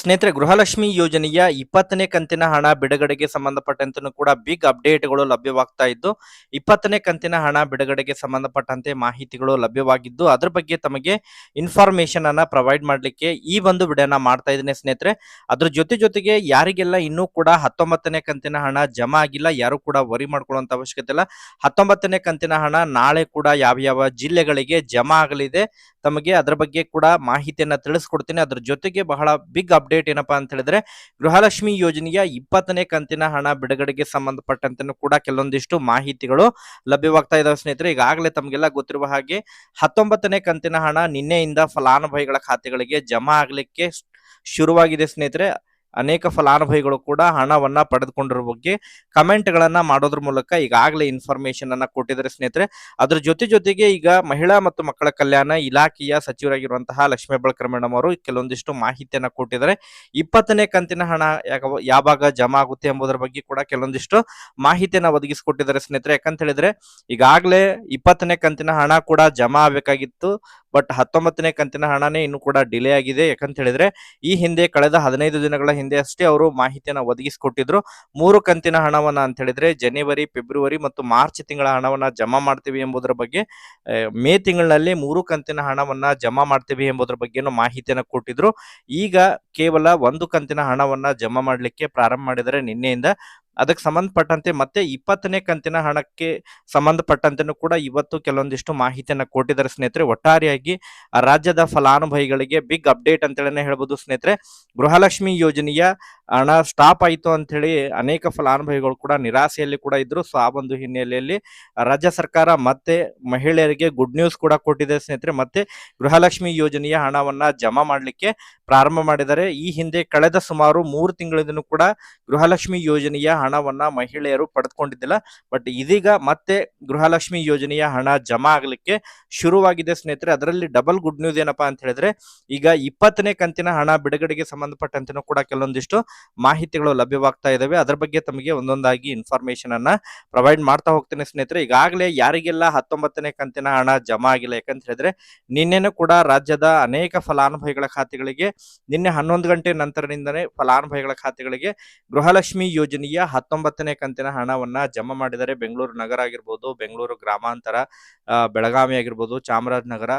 ಸ್ನೇಹಿತರೆ, ಗೃಹಲಕ್ಷ್ಮಿ ಯೋಜನೆಯ ಇಪ್ಪತ್ತನೇ ಕಂತಿನ ಹಣ ಬಿಡುಗಡೆಗೆ ಸಂಬಂಧಪಟ್ಟಂತೆ ಕೂಡ ಬಿಗ್ ಅಪ್ಡೇಟ್ಗಳು ಲಭ್ಯವಾಗ್ತಾ ಇದ್ದು, ಇಪ್ಪತ್ತನೇ ಕಂತಿನ ಹಣ ಬಿಡುಗಡೆಗೆ ಸಂಬಂಧಪಟ್ಟಂತೆ ಮಾಹಿತಿಗಳು ಲಭ್ಯವಾಗಿದ್ದು, ಅದ್ರ ಬಗ್ಗೆ ತಮಗೆ ಇನ್ಫಾರ್ಮೇಶನ್ ಅನ್ನ ಪ್ರೊವೈಡ್ ಮಾಡಲಿಕ್ಕೆ ಈ ಒಂದು ವಿಡಿಯೋನ ಮಾಡ್ತಾ ಇದ್ದೇನೆ ಸ್ನೇಹಿತರೆ. ಅದ್ರ ಜೊತೆ ಜೊತೆಗೆ ಯಾರಿಗೆಲ್ಲ ಇನ್ನೂ ಕೂಡ ಹತ್ತೊಂಬತ್ತನೇ ಕಂತಿನ ಹಣ ಜಮಾ ಆಗಿಲ್ಲ, ಯಾರು ಕೂಡ ವರಿ ಮಾಡ್ಕೊಳ್ಳುವಂತ ಅವಶ್ಯಕತೆ ಇಲ್ಲ. ಹತ್ತೊಂಬತ್ತನೇ ಕಂತಿನ ಹಣ ನಾಳೆ ಕೂಡ ಯಾವ ಯಾವ ಜಿಲ್ಲೆಗಳಿಗೆ ಜಮಾ ಆಗಲಿದೆ, ತಮಗೆ ಅದ್ರ ಬಗ್ಗೆ ಕೂಡ ಮಾಹಿತಿಯನ್ನ ತಿಳಿಸ್ಕೊಡ್ತೀನಿ. ಅದ್ರ ಜೊತೆಗೆ ಬಹಳ ಬಿಗ್ ಅಪ್ಡೇಟ್ ಏನಪ್ಪಾ ಅಂತ ಹೇಳಿದ್ರೆ ಗೃಹಲಕ್ಷ್ಮಿ ಯೋಜನೆಯ ಇಪ್ಪತ್ತನೇ ಕಂತಿನ ಹಣ ಬಿಡುಗಡೆಗೆ ಸಂಬಂಧಪಟ್ಟಂತೆ ಕೂಡ ಕೆಲವೊಂದಿಷ್ಟು ಮಾಹಿತಿಗಳು ಲಭ್ಯವಾಗ್ತಾ ಇದಾವೆ ಸ್ನೇಹಿತರೆ. ಈಗಾಗಲೇ ತಮಗೆಲ್ಲ ಗೊತ್ತಿರುವ ಹಾಗೆ ಹತ್ತೊಂಬತ್ತನೇ ಕಂತಿನ ಹಣ ನಿನ್ನೆಯಿಂದ ಫಲಾನುಭವಿಗಳ ಖಾತೆಗಳಿಗೆ ಜಮಾ ಆಗ್ಲಿಕ್ಕೆ ಶುರುವಾಗಿದೆ ಸ್ನೇಹಿತರೆ. ಅನೇಕ ಫಲಾನುಭವಿಗಳು ಕೂಡ ಹಣವನ್ನ ಪಡೆದುಕೊಂಡಿರೋ ಬಗ್ಗೆ ಕಮೆಂಟ್ ಗಳನ್ನ ಮಾಡೋದ್ರ ಮೂಲಕ ಈಗಾಗಲೇ ಇನ್ಫಾರ್ಮೇಶನ್ ಅನ್ನ ಕೊಟ್ಟಿದ್ದಾರೆ ಸ್ನೇಹಿತರೆ. ಅದ್ರ ಜೊತೆ ಜೊತೆಗೆ ಈಗ ಮಹಿಳಾ ಮತ್ತು ಮಕ್ಕಳ ಕಲ್ಯಾಣ ಇಲಾಖೆಯ ಸಚಿವರಾಗಿರುವಂತಹ ಲಕ್ಷ್ಮೀ ಬಳ್ಕರ್ ಮೇಡಮ್ ಅವರು ಕೆಲವೊಂದಿಷ್ಟು ಮಾಹಿತಿಯನ್ನ ಕೊಟ್ಟಿದ್ದಾರೆ. ಇಪ್ಪತ್ತನೇ ಕಂತಿನ ಹಣ ಯಾವಾಗ ಜಮಾ ಆಗುತ್ತೆ ಎಂಬುದರ ಬಗ್ಗೆ ಕೂಡ ಕೆಲವೊಂದಿಷ್ಟು ಮಾಹಿತಿಯನ್ನ ಒದಗಿಸಿಕೊಟ್ಟಿದ್ದಾರೆ ಸ್ನೇಹಿತರೆ. ಯಾಕಂತ ಹೇಳಿದ್ರೆ ಈಗಾಗಲೇ ಇಪ್ಪತ್ತನೇ ಕಂತಿನ ಹಣ ಕೂಡ ಜಮಾ ಆಗಬೇಕಾಗಿತ್ತು. ಬಟ್ ಹತ್ತೊಂಬತ್ತನೇ ಕಂತಿನ ಹಣನೇ ಇನ್ನು ಕೂಡ ಡಿಲೇ ಆಗಿದೆ. ಯಾಕಂತ ಹೇಳಿದ್ರೆ, ಈ ಹಿಂದೆ ಕಳೆದ ಹದಿನೈದು ದಿನಗಳ ಹಿಂದೆ ಅಷ್ಟೇ ಅವರು ಮಾಹಿತಿಯನ್ನು ಒದಗಿಸಿಕೊಟ್ಟಿದ್ರು. ಮೂರು ಕಂತಿನ ಹಣವನ್ನ ಅಂತ ಹೇಳಿದ್ರೆ ಜನವರಿ ಫೆಬ್ರವರಿ ಮತ್ತು ಮಾರ್ಚ್ ತಿಂಗಳ ಹಣವನ್ನ ಜಮಾ ಮಾಡ್ತೀವಿ ಎಂಬುದರ ಬಗ್ಗೆ ಮೇ ತಿಂಗಳಿನಲ್ಲಿ ಮೂರು ಕಂತಿನ ಹಣವನ್ನ ಜಮಾ ಮಾಡ್ತೀವಿ ಎಂಬುದರ ಬಗ್ಗೆನೂ ಮಾಹಿತಿಯನ್ನು ಕೊಟ್ಟಿದ್ರು. ಈಗ ಕೇವಲ ಒಂದು ಕಂತಿನ ಹಣವನ್ನ ಜಮಾ ಮಾಡಲಿಕ್ಕೆ ಪ್ರಾರಂಭ ಮಾಡಿದರೆ ನಿನ್ನೆಯಿಂದ. ಅದಕ್ಕೆ ಸಂಬಂಧಪಟ್ಟಂತೆ ಮತ್ತೆ ಇಪ್ಪತ್ತನೇ ಕಂತಿನ ಹಣಕ್ಕೆ ಸಂಬಂಧಪಟ್ಟಂತೆನೂ ಕೂಡ ಇವತ್ತು ಕೆಲವೊಂದಿಷ್ಟು ಮಾಹಿತಿಯನ್ನ ಕೊಟ್ಟಿದ್ದಾರೆ ಸ್ನೇಹಿತರೆ. ಒಟ್ಟಾರೆಯಾಗಿ ರಾಜ್ಯದ ಫಲಾನುಭವಿಗಳಿಗೆ ಬಿಗ್ ಅಪ್ಡೇಟ್ ಅಂತೇಳಿ ಹೇಳ್ಬೋದು ಸ್ನೇಹಿತರೆ. ಗೃಹಲಕ್ಷ್ಮಿ ಯೋಜನೆಯ ಹಣ ಸ್ಟಾಪ್ ಆಯಿತು ಅಂತ ಹೇಳಿ ಅನೇಕ ಫಲಾನುಭವಿಗಳು ಕೂಡ ನಿರಾಸೆಯಲ್ಲಿ ಕೂಡ ಇದ್ರು. ಸೊ ಆ ಒಂದು ಹಿನ್ನೆಲೆಯಲ್ಲಿ ರಾಜ್ಯ ಸರ್ಕಾರ ಮತ್ತೆ ಮಹಿಳೆಯರಿಗೆ ಗುಡ್ ನ್ಯೂಸ್ ಕೂಡ ಕೊಟ್ಟಿದೆ ಸ್ನೇಹಿತರೆ. ಮತ್ತೆ ಗೃಹಲಕ್ಷ್ಮಿ ಯೋಜನೆಯ ಹಣವನ್ನ ಜಮಾ ಮಾಡಲಿಕ್ಕೆ ಪ್ರಾರಂಭ ಮಾಡಿದ್ದಾರೆ. ಈ ಹಿಂದೆ ಕಳೆದ ಸುಮಾರು ಮೂರು ತಿಂಗಳಿಂದ ಕೂಡ ಗೃಹಲಕ್ಷ್ಮಿ ಯೋಜನೆಯ ಹಣವನ್ನ ಮಹಿಳೆಯರು ಪಡೆದುಕೊಂಡಿದ್ದಿಲ್ಲ. ಬಟ್ ಇದೀಗ ಮತ್ತೆ ಗೃಹಲಕ್ಷ್ಮಿ ಯೋಜನೆಯ ಹಣ ಜಮಾ ಆಗಲಿಕ್ಕೆ ಶುರುವಾಗಿದೆ ಸ್ನೇಹಿತರೆ. ಅದರಲ್ಲಿ ಡಬಲ್ ಗುಡ್ ನ್ಯೂಸ್ ಏನಪ್ಪಾ ಅಂತ ಹೇಳಿದ್ರೆ, ಈಗ ಇಪ್ಪತ್ತನೇ ಕಂತಿನ ಹಣ ಬಿಡುಗಡೆಗೆ ಸಂಬಂಧಪಟ್ಟಂತೆನೂ ಕೂಡ ಕೆಲವೊಂದಿಷ್ಟು ಮಾಹಿತಿಗಳು ಲಭ್ಯವಾಗ್ತಾ ಇದಾವೆ. ಅದರ ಬಗ್ಗೆ ತಮಗೆ ಒಂದೊಂದಾಗಿ ಇನ್ಫಾರ್ಮೇಶನ್ ಅನ್ನ ಪ್ರೊವೈಡ್ ಮಾಡ್ತಾ ಹೋಗ್ತೇನೆ ಸ್ನೇಹಿತರೆ. ಈಗಾಗಲೇ ಯಾರಿಗೆಲ್ಲ ಹತ್ತೊಂಬತ್ತನೇ ಕಂತಿನ ಹಣ ಜಮಾ ಆಗಿಲ್ಲ, ಯಾಕಂತ ಹೇಳಿದ್ರೆ ನಿನ್ನೆನೂ ಕೂಡ ರಾಜ್ಯದ ಅನೇಕ ಫಲಾನುಭವಿಗಳ ಖಾತೆಗಳಿಗೆ, ನಿನ್ನೆ ಹನ್ನೊಂದು ಗಂಟೆ ನಂತರದಿಂದನೇ ಫಲಾನುಭವಿಗಳ ಖಾತೆಗಳಿಗೆ ಗೃಹಲಕ್ಷ್ಮಿ ಯೋಜನೆಯ ಹತ್ತೊಂಬತ್ತನೇ ಕಂತಿನ ಹಣವನ್ನ ಜಮಾ ಮಾಡಿದರೆ ಬೆಂಗಳೂರು ನಗರ ಆಗಿರ್ಬೋದು, ಬೆಂಗಳೂರು ಗ್ರಾಮಾಂತರ ಬೆಳಗಾವಿ ಆಗಿರ್ಬೋದು, ಚಾಮರಾಜನಗರ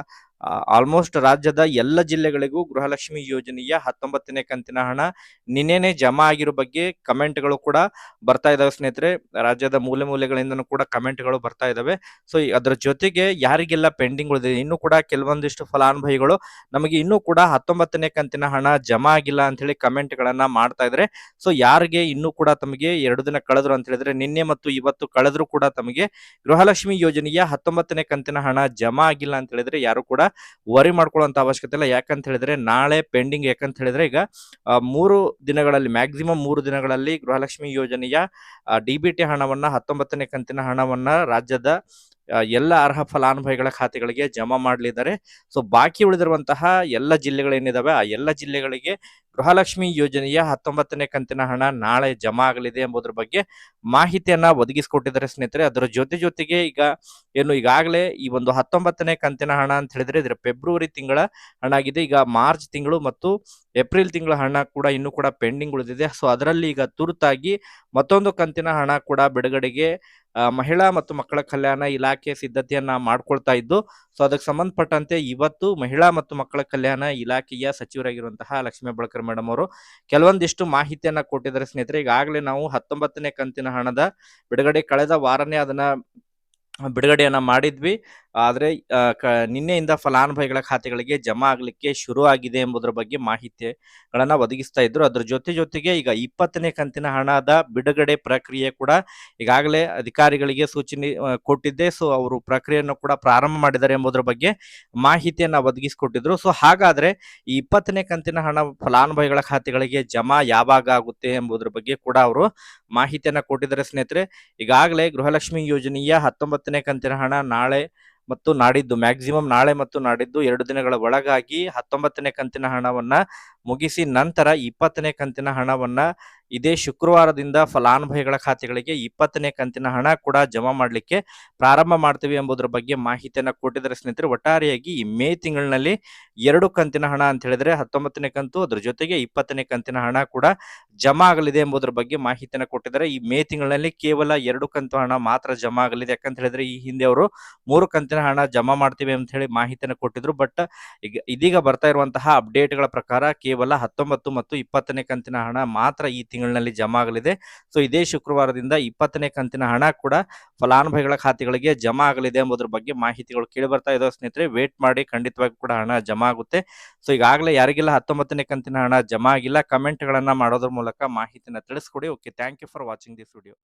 ಆಲ್ಮೋಸ್ಟ್ ರಾಜ್ಯದ ಎಲ್ಲ ಜಿಲ್ಲೆಗಳಿಗೂ ಗೃಹಲಕ್ಷ್ಮಿ ಯೋಜನೆಯ ಹತ್ತೊಂಬತ್ತನೇ ಕಂತಿನ ಹಣ ನಿನ್ನೆನೆ ಜಮಾ ಆಗಿರೋ ಬಗ್ಗೆ ಕಮೆಂಟ್ಗಳು ಕೂಡ ಬರ್ತಾ ಇದಾವೆ ಸ್ನೇಹಿತರೆ. ರಾಜ್ಯದ ಮೂಲೆ ಮೂಲೆಗಳಿಂದನೂ ಕೂಡ ಕಮೆಂಟ್ಗಳು ಬರ್ತಾ ಇದಾವೆ. ಸೊ ಅದರ ಜೊತೆಗೆ ಯಾರಿಗೆಲ್ಲ ಪೆಂಡಿಂಗ್ ಉಳಿದಿದೆ, ಇನ್ನೂ ಕೂಡ ಕೆಲವೊಂದಿಷ್ಟು ಫಲಾನುಭವಿಗಳು ನಮಗೆ ಇನ್ನೂ ಕೂಡ ಹತ್ತೊಂಬತ್ತನೇ ಕಂತಿನ ಹಣ ಜಮಾ ಆಗಿಲ್ಲ ಅಂತ ಹೇಳಿ ಕಮೆಂಟ್ ಗಳನ್ನ ಮಾಡ್ತಾ ಇದ್ರೆ. ಸೊ, ಯಾರಿಗೆ ಇನ್ನೂ ಕೂಡ ತಮಗೆ ಎರಡು ದಿನ ಕಳೆದ್ರು ಅಂತ ಹೇಳಿದ್ರೆ, ನಿನ್ನೆ ಮತ್ತು ಇವತ್ತು ಕಳೆದ್ರು ಕೂಡ ತಮಗೆ ಗೃಹಲಕ್ಷ್ಮಿ ಯೋಜನೆಯ ಹತ್ತೊಂಬತ್ತನೇ ಕಂತಿನ ಹಣ ಜಮಾ ಆಗಿಲ್ಲ ಅಂತ ಹೇಳಿದ್ರೆ ಯಾರು ಕೂಡ ವರಿ ಮಾಡ್ಕೊಳ್ಳುವಂತ ಅವಶ್ಯಕತೆ ಇಲ್ಲ. ಯಾಕಂತ ಹೇಳಿದ್ರೆ ನಾಳೆ ಪೆಂಡಿಂಗ್ ಯಾಕಂತ ಹೇಳಿದ್ರೆ ಈಗ ಮೂರು ದಿನಗಳಲ್ಲಿ ಮ್ಯಾಕ್ಸಿಮಮ್ ಮೂರು ದಿನಗಳಲ್ಲಿ ಗೃಹಲಕ್ಷ್ಮಿ ಯೋಜನೆಯ ಡಿ ಬಿ ಟಿ ಹಣವನ್ನ, ಹತ್ತೊಂಬತ್ತನೇ ಕಂತಿನ ಹಣವನ್ನ ರಾಜ್ಯದ ಎಲ್ಲ ಅರ್ಹ ಫಲಾನುಭವಿಗಳ ಖಾತೆಗಳಿಗೆ ಜಮಾ ಮಾಡಲಿದ್ದಾರೆ. ಸೊ ಬಾಕಿ ಉಳಿದಿರುವಂತಹ ಎಲ್ಲ ಜಿಲ್ಲೆಗಳೇನಿದಾವೆ, ಆ ಎಲ್ಲ ಜಿಲ್ಲೆಗಳಿಗೆ ಗೃಹಲಕ್ಷ್ಮಿ ಯೋಜನೆಯ ಹತ್ತೊಂಬತ್ತನೇ ಕಂತಿನ ಹಣ ನಾಳೆ ಜಮಾ ಆಗಲಿದೆ ಎಂಬುದರ ಬಗ್ಗೆ ಮಾಹಿತಿಯನ್ನ ಒದಗಿಸಿಕೊಟ್ಟಿದ್ದಾರೆ ಸ್ನೇಹಿತರೆ. ಅದರ ಜೊತೆ ಜೊತೆಗೆ ಈಗ ಏನು ಈಗಾಗಲೇ ಈ ಒಂದು ಹತ್ತೊಂಬತ್ತನೇ ಕಂತಿನ ಹಣ ಅಂತ ಹೇಳಿದ್ರೆ ಇದರ ಫೆಬ್ರವರಿ ತಿಂಗಳ ಹಣ ಆಗಿದೆ. ಈಗ ಮಾರ್ಚ್ ತಿಂಗಳು ಮತ್ತು ಏಪ್ರಿಲ್ ತಿಂಗಳ ಹಣ ಕೂಡ ಇನ್ನೂ ಕೂಡ ಪೆಂಡಿಂಗ್ ಉಳಿದಿದೆ. ಸೊ ಅದರಲ್ಲಿ ಈಗ ತುರ್ತಾಗಿ ಮತ್ತೊಂದು ಕಂತಿನ ಹಣ ಕೂಡ ಬಿಡುಗಡೆಗೆ ಮಹಿಳಾ ಮತ್ತು ಮಕ್ಕಳ ಕಲ್ಯಾಣ ಇಲಾಖೆ ಸಿದ್ಧತೆಯನ್ನ ಮಾಡ್ಕೊಳ್ತಾ ಇದ್ದು, ಸೊ ಅದಕ್ಕೆ ಸಂಬಂಧಪಟ್ಟಂತೆ ಇವತ್ತು ಮಹಿಳಾ ಮತ್ತು ಮಕ್ಕಳ ಕಲ್ಯಾಣ ಇಲಾಖೆಯ ಸಚಿವರಾಗಿರುವಂತಹ ಲಕ್ಷ್ಮೀ ಬಳಕರ್ ಮೇಡಮ್ ಅವರು ಕೆಲವೊಂದಿಷ್ಟು ಮಾಹಿತಿಯನ್ನ ಕೊಟ್ಟಿದ್ದಾರೆ ಸ್ನೇಹಿತರೆ. ಈಗಾಗಲೇ ನಾವು ಹತ್ತೊಂಬತ್ತನೇ ಕಂತಿನ ಹಣದ ಬಿಡುಗಡೆ ಕಳೆದ ವಾರನೇ ಅದನ್ನ ಬಿಡುಗಡೆಯನ್ನ ಮಾಡಿದ್ವಿ. ಆದ್ರೆ ನಿನ್ನೆಯಿಂದ ಫಲಾನುಭವಿಗಳ ಖಾತೆಗಳಿಗೆ ಜಮಾ ಆಗಲಿಕ್ಕೆ ಶುರು ಆಗಿದೆ ಎಂಬುದರ ಬಗ್ಗೆ ಮಾಹಿತಿಗಳನ್ನು ಒದಗಿಸ್ತಾ ಇದ್ರು. ಅದರ ಜೊತೆ ಜೊತೆಗೆ ಈಗ ಇಪ್ಪತ್ತನೇ ಕಂತಿನ ಹಣದ ಬಿಡುಗಡೆ ಪ್ರಕ್ರಿಯೆ ಕೂಡ ಈಗಾಗಲೇ ಅಧಿಕಾರಿಗಳಿಗೆ ಸೂಚನೆ ಕೊಟ್ಟಿದ್ದೆ. ಸೊ, ಅವರು ಪ್ರಕ್ರಿಯೆಯನ್ನು ಕೂಡ ಪ್ರಾರಂಭ ಮಾಡಿದ್ದಾರೆ ಎಂಬುದರ ಬಗ್ಗೆ ಮಾಹಿತಿಯನ್ನು ಒದಗಿಸಿಕೊಟ್ಟಿದ್ರು. ಸೊ, ಹಾಗಾದ್ರೆ ಈ ಇಪ್ಪತ್ತನೇ ಕಂತಿನ ಹಣ ಫಲಾನುಭವಿಗಳ ಖಾತೆಗಳಿಗೆ ಜಮಾ ಯಾವಾಗ ಆಗುತ್ತೆ ಎಂಬುದರ ಬಗ್ಗೆ ಕೂಡ ಅವರು ಮಾಹಿತಿಯನ್ನು ಕೊಟ್ಟಿದ್ದಾರೆ ಸ್ನೇಹಿತರೆ. ಈಗಾಗಲೇ ಗೃಹಲಕ್ಷ್ಮಿ ಯೋಜನೆಯ ಹತ್ತೊಂಬತ್ತನೇ ಕಂತಿನ ಹಣ ನಾಳೆ ಮತ್ತು ನಾಡಿದ್ದು, ಮ್ಯಾಕ್ಸಿಮಮ್ ನಾಳೆ ಮತ್ತು ನಾಡಿದ್ದು ಎರಡು ದಿನಗಳ ಒಳಗಾಗಿ ಹತ್ತೊಂಬತ್ತನೇ ಕಂತಿನ ಹಣವನ್ನ ಮುಗಿಸಿ ನಂತರ ಇಪ್ಪತ್ತನೇ ಕಂತಿನ ಹಣವನ್ನ ಇದೇ ಶುಕ್ರವಾರದಿಂದ ಫಲಾನುಭವಿಗಳ ಖಾತೆಗಳಿಗೆ ಇಪ್ಪತ್ತನೇ ಕಂತಿನ ಹಣ ಕೂಡ ಜಮಾ ಮಾಡಲಿಕ್ಕೆ ಪ್ರಾರಂಭ ಮಾಡ್ತೀವಿ ಎಂಬುದರ ಬಗ್ಗೆ ಮಾಹಿತಿಯನ್ನು ಕೊಟ್ಟಿದ್ದಾರೆ ಸ್ನೇಹಿತರೆ. ಒಟ್ಟಾರೆಯಾಗಿ ಈ ಮೇ ತಿಂಗಳಿನಲ್ಲಿ ಎರಡು ಕಂತಿನ ಹಣ ಅಂತ ಹೇಳಿದ್ರೆ ಹತ್ತೊಂಬತ್ತನೇ ಕಂತು, ಅದ್ರ ಜೊತೆಗೆ ಇಪ್ಪತ್ತನೇ ಕಂತಿನ ಹಣ ಕೂಡ ಜಮಾ ಆಗಲಿದೆ ಎಂಬುದರ ಬಗ್ಗೆ ಮಾಹಿತಿಯನ್ನು ಕೊಟ್ಟಿದ್ದಾರೆ. ಈ ಮೇ ತಿಂಗಳಲ್ಲಿ ಕೇವಲ ಎರಡು ಕಂತು ಹಣ ಮಾತ್ರ ಜಮಾ ಆಗಲಿದೆ. ಯಾಕಂತ ಹೇಳಿದ್ರೆ ಈ ಹಿಂದೆ ಅವರು ಮೂರು ಕಂತಿನ ಹಣ ಜಮಾ ಮಾಡ್ತೀವಿ ಅಂತ ಹೇಳಿ ಮಾಹಿತಿಯನ್ನು ಕೊಟ್ಟಿದ್ರು. ಬಟ್ ಈಗ ಇದೀಗ ಬರ್ತಾ ಇರುವಂತಹ ಅಪ್ಡೇಟ್ಗಳ ಪ್ರಕಾರ ಕೇವಲ ಹತ್ತೊಂಬತ್ತು ಮತ್ತು ಇಪ್ಪತ್ತನೇ ಕಂತಿನ ಹಣ ಮಾತ್ರ ಈ ತಿಂಗಳಿನಲ್ಲಿ ಜಮಾ ಆಗಲಿದೆ. ಸೊ, ಇದೇ ಶುಕ್ರವಾರದಿಂದ ಇಪ್ಪತ್ತನೇ ಕಂತಿನ ಹಣ ಕೂಡ ಫಲಾನುಭವಿಗಳ ಖಾತೆಗಳಿಗೆ ಜಮಾ ಆಗಲಿದೆ ಎಂಬುದರ ಬಗ್ಗೆ ಮಾಹಿತಿಗಳು ಕೇಳಿ ಬರ್ತಾ ಇದಾವೆ. ಸ್ನೇಹಿತರೆ, ವೇಟ್ ಮಾಡಿ. ಖಂಡಿತವಾಗಿ ಕೂಡ ಹಣ ಆಗುತ್ತೆ. ಸೊ ಈಗಾಗಲೇ ಯಾರಿಗೆಲ್ಲ ಹತ್ತೊಂಬತ್ತನೇ ಕಂತಿನ ಹಣ ಜಮಾ ಆಗಿಲ್ಲ ಕಮೆಂಟ್ಗಳನ್ನ ಮಾಡೋದ್ರ ಮೂಲಕ ಮಾಹಿತಿನ ತಿಳಿಸ್ಕೊಡಿ. Okay thank you for watching this video